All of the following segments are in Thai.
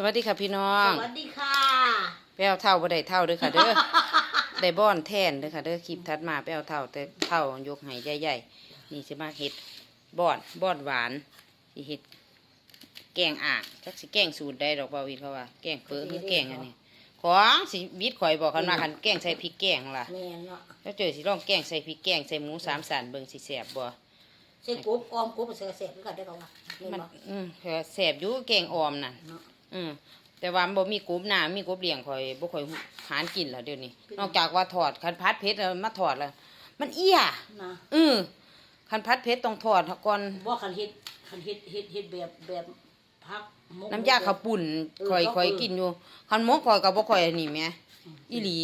สวัสดีค่ะพี่น้อสงวัสดีค่ะไปเอาเท่าบ่ได้เท่าเด้อค่ะเด้อ ได้บ้อนแทนเด้อค่ะเด้อคลิปถัดมาไปเอาเท่าแต่เท่ายกให้ใหญ่ๆ นี่สิมาเฮ็ดบ้อนบ้อนหวานสิเฮ็ดแกงอ่างจักสิแกงสูตรได้ดอกบ่าวินเขาว่า แกงเปื้อคือแกงอันนี้ ของสิบิดข่อยบอกกันว่าคันแกงใส่พริกแกงล่ะแม่เนาะแล้วเจอสิลองแกงใส่พริกแกงใส่หมูสามสันเบิ่งสิแซ่บบ่ใส่กบออมกบเสือเสร็จก็ได้ก็ว่าแม่มันเนาะอืมก็แซ่บอยู่แกงออมน่ะเนาะ อืมแต่ว่าบ่มีกบหน้ามีกบเลี้ยงข่อยบ่ค่อยหานกินแล้วเดี๋ยวนี้ นอกจากว่าทอดคันพัดเพชรแล้วมาทอดแล้วมันเอี้ยนะอือคันพัดเพชรต้องทอดก่อนบ่คันเฮ็ดคันเฮ็ดเฮ็ดเฮ็ดแบบแบบพักมกน้ำยาข้าวปุ่นเออข่อยเขาข่อยเออกินอยู่คันหมกข่อยก็บ่ค่อยอันนี้แหมอีหลี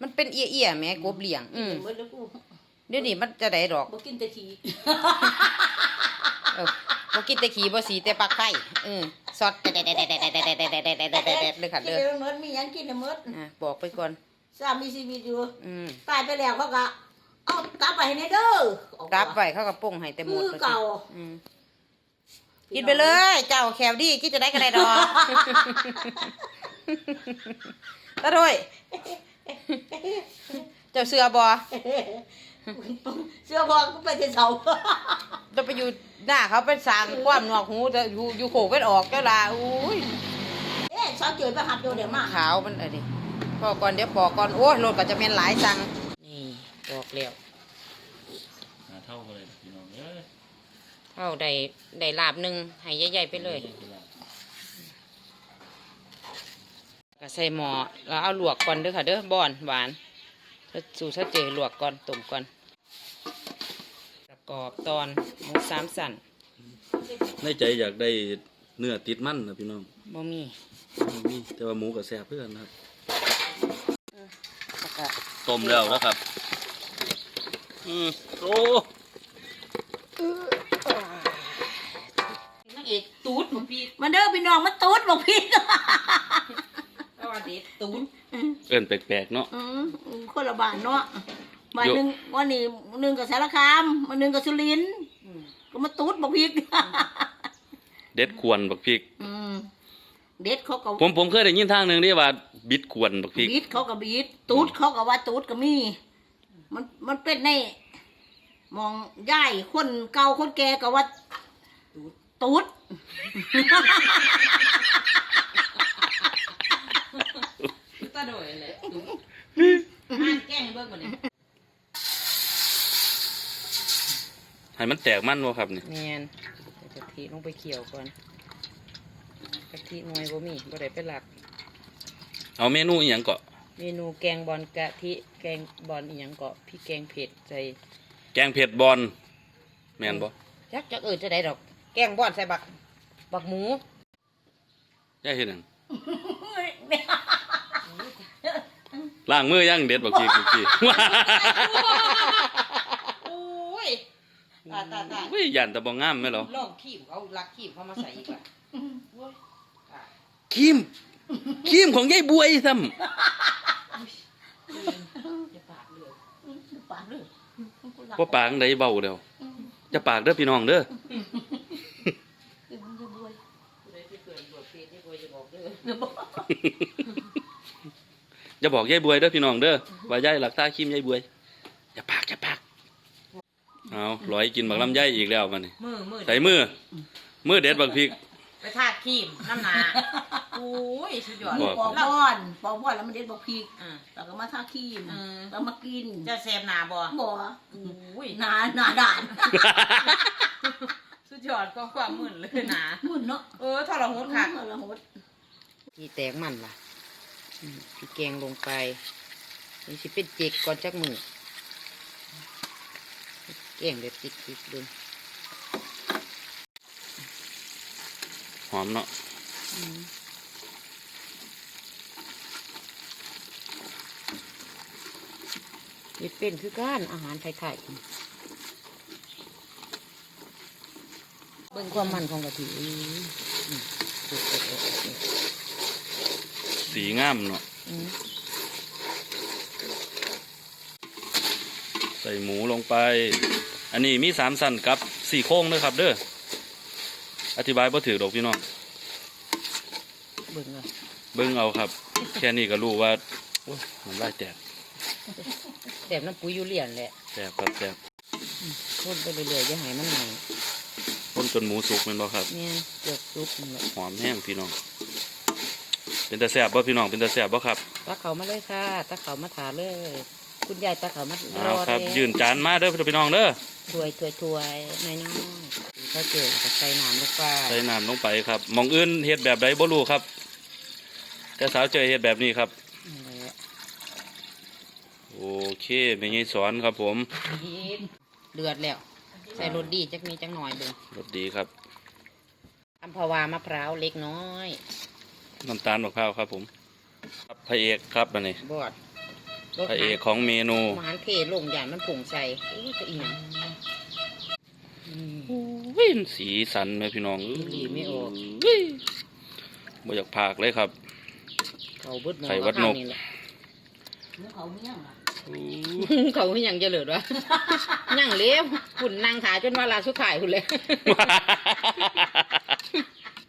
มันเป็นเอี้ยๆแหมกบเลี้ยง อืมเบิดแล้วกูเดี๋ยวนี้มันจะได้ดอกบ่กินแต่ขี้เออบ่กินแต่ขี้บ่สีแต่ปลาไข่อือซอสแดดๆ ๆๆๆๆๆๆๆเลยค่ะกินเด้อได้เมิดมีหยังกินได้เมิดอะบอกไปก่อนสามีชีวิตอยู่อืมตายไปแล้วเขาก็เอากลับไปให้ในเด้อกลับไว้เขาก็ป้งให้แต่หมดคือเก่าอืมกินไปเลย เจ้าแคลดีกินจะได้ก็ได้ดอกตาด้วย เจ้าเสือบอ เสื้อพอกูไปที่เสาจะไปอยู่หน้าเขาเป็นสางความหนวกหูแต่อยู่อยู่โขกเป็นออกเจ้าลาอุ้ยเอ๊ะสาวเจอไปหับโยเดี๋ยวมาขาวมันอะไรพอก่อนเดี๋ยวปอกก่อนโอ้ยรถก็จะเป็นหลายสั่งนี่บอกแล้วหาเท่ากันเลยพี่น้องเอ้ยเอาได้ได้ลาบหนึ่งให้ใหญ่ๆไปเลยก็ใส่หม้อแล้วเอาลวกก่อนเด้อค่ะเด้อบอนหวานถ้า สูตรถ้าเจอลวกก่อนต้มก่อนประกอบตอนหมูสามสันในใจอยากได้เนื้อติดมันนะพี่น้องบ่มีมีแต่ว่าหมูกับแซ่บเพื่อนนะครับแล้วก็ต้มแล้วนะครับอืมโอ้นางเอกตูดของพี่มันเด้อพี่น้องมันตูดบอกพี่ก็ว่า เด็ดตูดเอิ้นแปลกๆเนาะ อืมคนละบ้านเนาะบ้านอยู่หนึ่งวันนี้หนึ่งกับสารคามวันหนึ่งกับสุรินทร์อืมก็มาตูดบอกพี่เด็ดควรบักพริก อืมเด็ดเขาก็ผมผมเคยได้ยินทางหนึ่งที่ว่า บิดควรบักพริก บีดเขาก็บีดตูดเขาก็ว่าตูดก็มี มันมันเป็นในมองย่ายคนเก่าคนแก่ก็ว่าตูด ตาโดยเลยตูดอ่านแกล้งให้เบิ่งก่อนนี่ให้มันแตกมันวะครับนี่แม่นเอากะทิลงไปเคี่ยวก่อนกะทิหน่วยบ่มีบ่ได้ไปหลัก เอาเมนูอหย่างเกาะเมนูแกงบอลกะทิแกงบอลอีหยังเกาะพี่แกงเผ็ดใส่แกงเผ็ดบอลแม่นบ่จักจักเออจะได้ดอก แกงบอลใส่บักบักหมูย่าเห็นหยัง ล้างมือยังเด็ดบักพริกบักพริกโอ้ยตายตายตายเฮ้ยยันแต่บ่งามไหมเหรอลองขีบเอาลักขีบเข้ามาใส่อีกอะโอ้ยตายครีมครีมของยายบวยซ้จะปากเลยปากเลยำบ่ปากได้เบาเดียวจะปากเด้อพี่น้องเด้อผู้ใดที่เกิดบวชเพศที่บวชจะบอกเด้ออ ย่าบอกยายบวยเด้อพี่น้องเด้อว่ายายหลักตาครีมยายบวย อย่าปากอย่าปากเอาร้อยกินบักลำไยอีกแล้วมันนี่มือมือใส่มือมือเด็ดบักพริก ไปทาครีมน้ำหนาโอ้ยสุดยอดบปอกบ้อนปอกบ้อนแล้วมันเด็ดบอกพริกอ่า แล้วก็มาทาครีมอืม แล้วมากินจะแซมหนาบ่บ่โอ้ยหนาหนาด่านสุดยอดก็ความมึนเลยหนา มุ่นเนาะเออทรหดค่ะเออละหดที่แตกมันล่ะอืม พี่แกงลงไปนี่สิเป็นเจกก่อนจักมือแกงแบบจิกจิกๆเลยหอมเนาะอืมเฮ็ดเป็นคือการอาหารไทยๆเบิ่งความมันของกะทิ สีงามเนาะอืมใส่หมูลงไป อันนี้มีสามสันกับสี่โค้งเด้อครับ เด้อ อธิบายบ่ถือดอกพี่น้อง เบิ่งเลยเบิ่งเอาครับ แค่นี้ก็รู้ว่าโอ้ยมันไล่แตกแซ่บน้ำปุ๋ยยูเรียนแหละแตกครับแตกคนไปเรื่อยๆอย่าให้มันใหม่คนจนหมูสุกแมันบ่ครับเนี่ยเกือบซุปนั่นแหละหอมแห้งพี่น้อง เป็นตาแสบบ่พี่น้องเป็นตาแสบบ่ครับตักเขามาเลยค่ะตักเขามาถาเลย คุณยายตักเขามาเอาครับเลยยืนจานมาเด้อพี่น้องเด้อถวยถวยถวยน้อยน้อยๆถ้าเจอก็ใส่น้ำลงไปใส่น้ำลงไปครับหมองอื่นเฮ็ดแบบใดบ่รู้ครับ แต่สาวเจอเฮ็ดแบบนี้ครับนั่นแหละโอเคเป็นไงสอนครับผมเดือดแล้ว ใส่รสดีจักมีจักหน่อยเบิ่งรสดีครับอัมพวามะพร้าวเล็กน้อย น้ำตาลมะพร้าวครับผมครับพระเอกครับอันนี้บอดพระเอกของเมนูหมานเพลงอย่างมันผงใส่อุ้ยจะอีหยังอืมวิ่งสีสันไหมพี่น้องดีไม่ออกอุ้ยบ่อยากพากเลยครับเขาเบิดหมอไข่วัดนกข้างแหละหมูเขาเมี่ยงอะเขาไม่ยังจะเหลือวะยังเลี้ยวหุ่นนางขาจนว่าลาสุดท้ายหุ่นเลย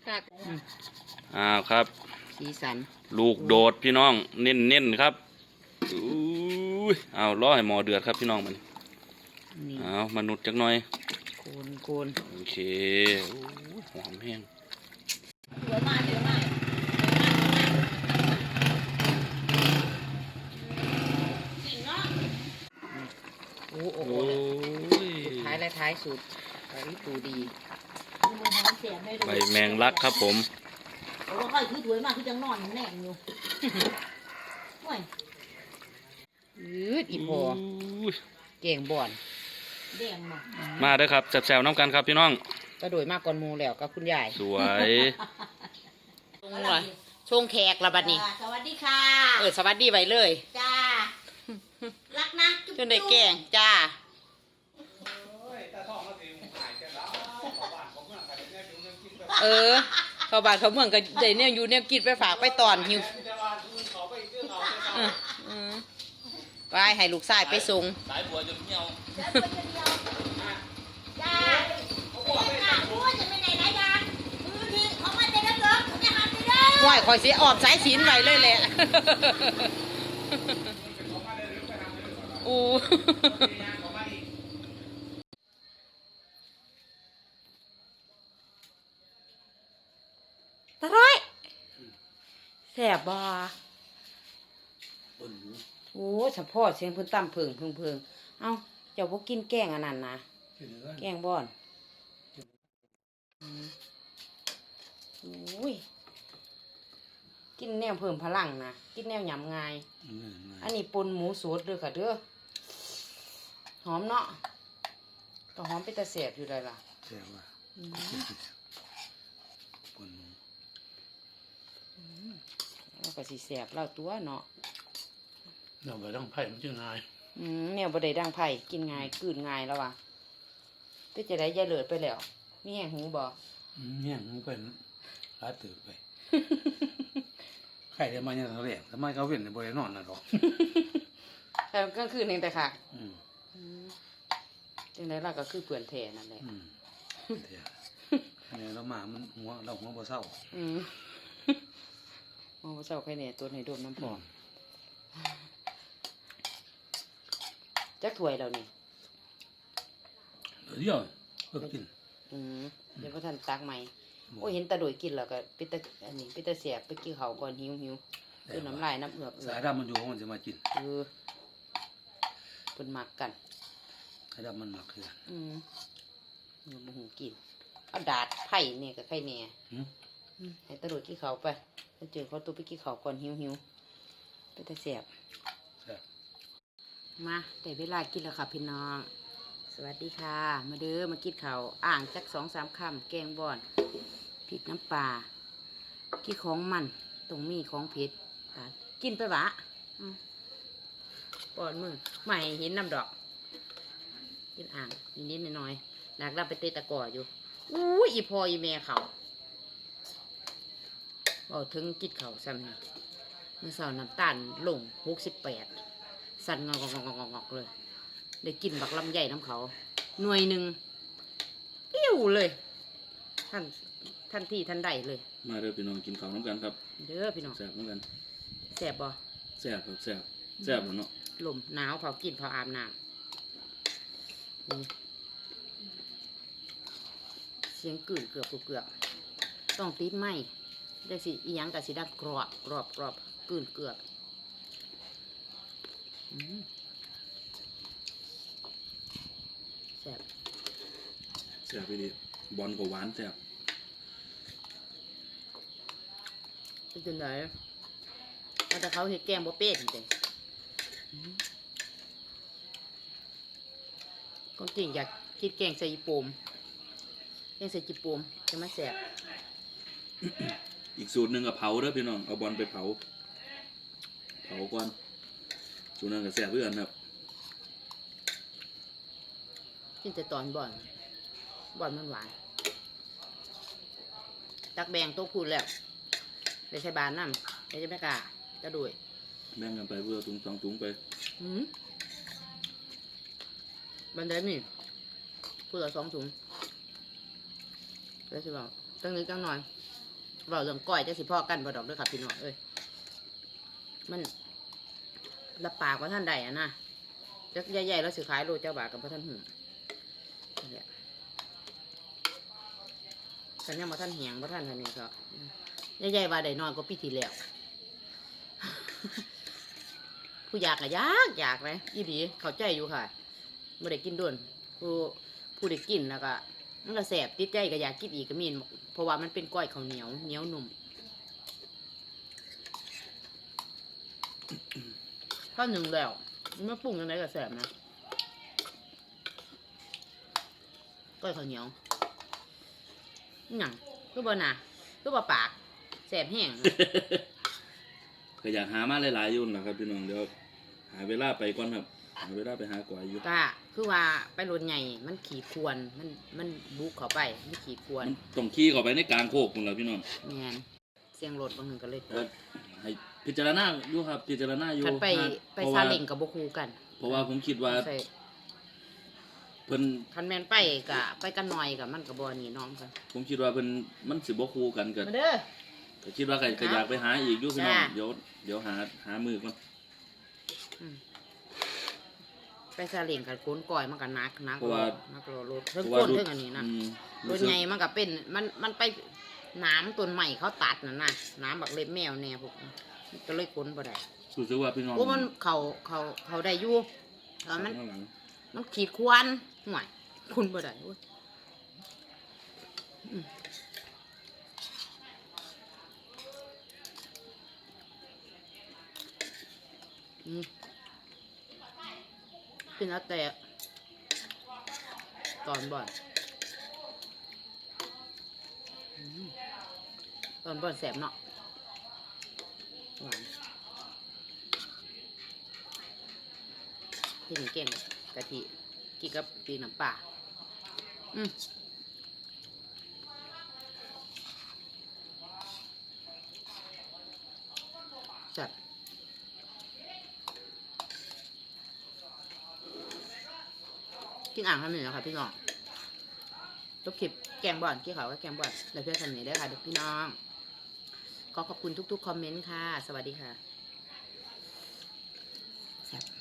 ครับ อืมอ้าวครับ สีสัน ลูกโดดพี่น้องเน้นๆครับอุ้ยเอาล้อให้หมอเดือดครับพี่น้องมันนี่เอามนุษย์จักหน่อยโคนโคนโอเคอู้ยหอมแห้งเดี๋ยวมาเดี๋ยวมาโอ้โหโอ้ยท้ายและท้ายสุดไอ้ปูดีมันหอมเสียบได้เลยใบแมงลักครับผม เพราะว่าค่อยคือถวยมากคือจังนอนแน่งอยู่โอ้ยอืดอีพออุ้ยเก่งบ่อนแดงมามาเด้อครับแซวๆน้ำกันครับพี่น้องก็โดยมากก่อนหมูแล้วกับคุณยายสวยชงเลยชงแขกละบัดนี้ สวัสดีค่ะเออสวัสดีไว้เลยจ้ารักนะจุ๊บจนได้แกล้งจ้าเออ เขาบานเขาเมืองก็ได้เนี่ยอยู่เนี่ยกินไปฝากไปตอนหิวเออเออไปให้ลูกชายไปส่ง สายบัวจนเหี่ยวจ้าเด็กค่ะพูดจะไปไหนนะยายมือที่เขามาเจอแล้วเหรอเขาจะหันไปเด้อ ห้อยคอยสิออบสายสินไว้เลยแหละ อู้ตะร้อย แสบบ่โอ้เฉพาะเสียงเพื้นต่ำเพิงเพิงเพิงเอ้าเจ้าพวกกินแกงอันนั้นนะแกงบ่อนอืมโอ้ยกินแนวเพิ่มพลังนะกินแนวหยำง่าย อันนี้ปนหมูสดเด้อค่ะเด้อหอมเนาะก็หอมไปแต่เสียบอยู่เลยล่ะแซ่บว่ะ อืม ปนหมู แล้ว ก็สิเสียบเล่าตัวเนาะเราไปต้องไผ่มันจึงง่ายอืมแนวบดได้ดังไผ่กินง่ายกลืนง่ายแล้วว่ะก็จะได้ยายเลิดไปแล้วมีแห้งหูบ่อืมเนี่ยมันเป็นร้ายตื่นไปไข่ได้มาเนี่ยเขาเรียกทำไมเขาเว้นในบริเวณนอนน่ะหรอกแต่กลางคืนเองแต่ค่ะอืมอืมจังไดล่ะก็คือเปลือนแทนั่นแหละอืมเดี๋ยวเนี่ยเรามามันหัวเราหัวบ่เศร้า อืม มองว่าเจ้าใครเนี่ยตัวไหนโดมน้ำพอจักถ้วยแล้วนี่เดี๋ยวเพิ่งกิน อืมเดี๋ยวพระท่านตักใหม่โอ้ยเห็นตาโดยกินแล้วก็ปิตาอันนี้ปิตาเสียบไปกินเขาวก่อนหิวหิวคือน้ำลายน้ำเอือกเอือสายกดำมันอยู่ของมันจะมากินเออเป็นหมักกันสายดำมันหมักคือกันอืมเนื้อบุหูกินเอาดาดไผ่เนี่ยกับไข่เนี่ยหืมอืมให้ตาโดยกินเขาวไป ถ้าเจอเขาตัวไปกินเขาวก่อนหิวหิวปิตาเสียบแซ่บมาแต่เวลากินแล้วค่ะพี่น้อง สวัสดีค่ะ มาเด้อมากินข้าวอ่างจักสองสามคำแกงบอนพริกน้ำปลากินของมันตรงมีของเผ็ดตาดกินไปวะอืมปอนมือใหม่เห็นน้ำดอกกินอ่างนิดๆหน่อยๆหลักเราไปเตะตะกร้ออยู่อู้ยอีพออีแม่เขา บอกถึงกินเขาวซ้ำนี่เมื่อเสาร์น้ำตาลลงหกสิบแปดสั่นงอกงอกงอกงอกเลย ได้กินบักลำใหญ่น้ำเขาหน่วยหนึ่งปิ้วเลย ท่านทันทีทันใดเลย มาเด้อพี่น้องกินข้าวน้ำกันครับเด้อพี่น้องแซ่บน้ำกันแสบบ่แซ่บครับแซ่บแซ่บแล้วเนาะลมหนาวเผากินเผาอาบน้ำนี่เสียงกลืนเกือบเกือบต้องติดไหม ได้สิอีหยังกับสิดังกรอบกรอบกรอบกลืนเกือบอืมแสบแซ่บไปดิบอลกับหวานแซ่บเป็นจังไดเอาแต่เขาเห็ดแกงบ่เป็ดเด้อืมก็จริงอยากคิดแกงใส่ปมแกงใส่จีโปมจะมาแสบ อีกสูตรหนึ่งกับเผาเด้อพี่น้องเอาบอลไปเผา เผาก่อนสูตรนั้นก็แซ่บเพื่อนครับกินแต่ตอนบ่อนบ่อนมันหวานตักแบงโต๊ะพูดแล้วเดี๋ยวใช้บานน้ำเดี๋ยวจะไม่กล้าจะด้วยแบ่งกันไปเพื่อถุงสองถุงไปอืมบันไดนี่พูดละสองถุงเดี๋ยวสิบอกตั้งนิดตั้งหน่อย บอกเรื่องก้อยจะสิพ่อกันบ่ดอกด้วยครับพี่น้องเอ้ยมันรับปากว่าท่านใดอะนะจักใหญ่ๆแล้วสิขายโลเจ้าบากับพระท่านหุ่นั่นแหละฉันยังมาท่านเหียงมาท่านท่านนี้ก็ใหญ่ๆว่าได้นอยกว่าปีที่แล้วผู้อยากอะอยากอยากเลยอีดี เข้าใจอยู่ค่ะไม่ได้กินโดนผู้ผู้ได้กินแล้วก็ มันก็แสบติดใจก็อยากกินอีกก็มีนเพราะว่ามันเป็นก้อยข้าวเหนียวเหนียวหนุ่มข้าวหนึ่งแล้วไม่ปรุงยังไงก็แสบนะก้อยข้าวเหนียวอหย่างก็บ่หนาก็บ่ปากแสบแห้งก็อยากหามาหลายๆยุ่นนะครับพี่น้องเดี๋ยวหาเวลาไปก่อนครับ เวลาไปหากวายอยู่ก็คือว่าไปรถใหญ่มันขี่ควรมันมันบุกเข้าไปมันขี่ควรมันต้องขี่เข้าไปในกลางโคกคุณล่ะพี่น้องแมนเสียงรถบางหนึ่งก็เลยก็ให้พิจารณาอยู่ครับ พิจารณาอยู่คันไปหาไปเพราะซาว่าเล็งกับบุคูกัน เพราะว่าผมคิดว่าใช่เพิ่นคันแมนไปกะไปกันหน่อยกับมันกับบอนี่น้องกันผมคิดว่าเพิ่นมันสิบ่คู่กันก็มาเด้อก็คิดว่าก็ก็อยากไปหาอีกอยู่พี่น้องจ้าเดี๋ยวเดี๋ยวหาหามือก่อน ไปซาเล็งกับโคนก่อยมันก็นักนักเพราะว่า นักรอรถเพิ่งเพราะโคว่านรถเพิ่งอันนี้นะอืมรถใหญ่มันก็เป็นมันมันไปน้ำต้นใหม่เขาตัดน่ะนะน้ำบักเล็บแมวแน่พวกนี้มันก็เลยค้นบ่ได้รู้สึกว่าพี่น้องโอ้มันเขาเขาเขาได้อยู่แต่มัน ข้างหลังมันขีดควันห่วยคุณบ่ได้เว้ยอืมอืม เป็นแล้วแต่ตอนบ่อนตอนบ่อนแสบเนาะหวานที่นี่เก่งกะทิกินกับปีน้ำปลาอืมจัด กินอ่างทำหนึ่งแล้วค่ะพี่น้องจบคลิปแกงบอนกี่เขาก็แกงบอนแล้วเพื่อนสนิทได้ค่ะเด็กพี่น้อง ขอขอบคุณทุกๆคอมเมนต์ค่ะ สวัสดีค่ะ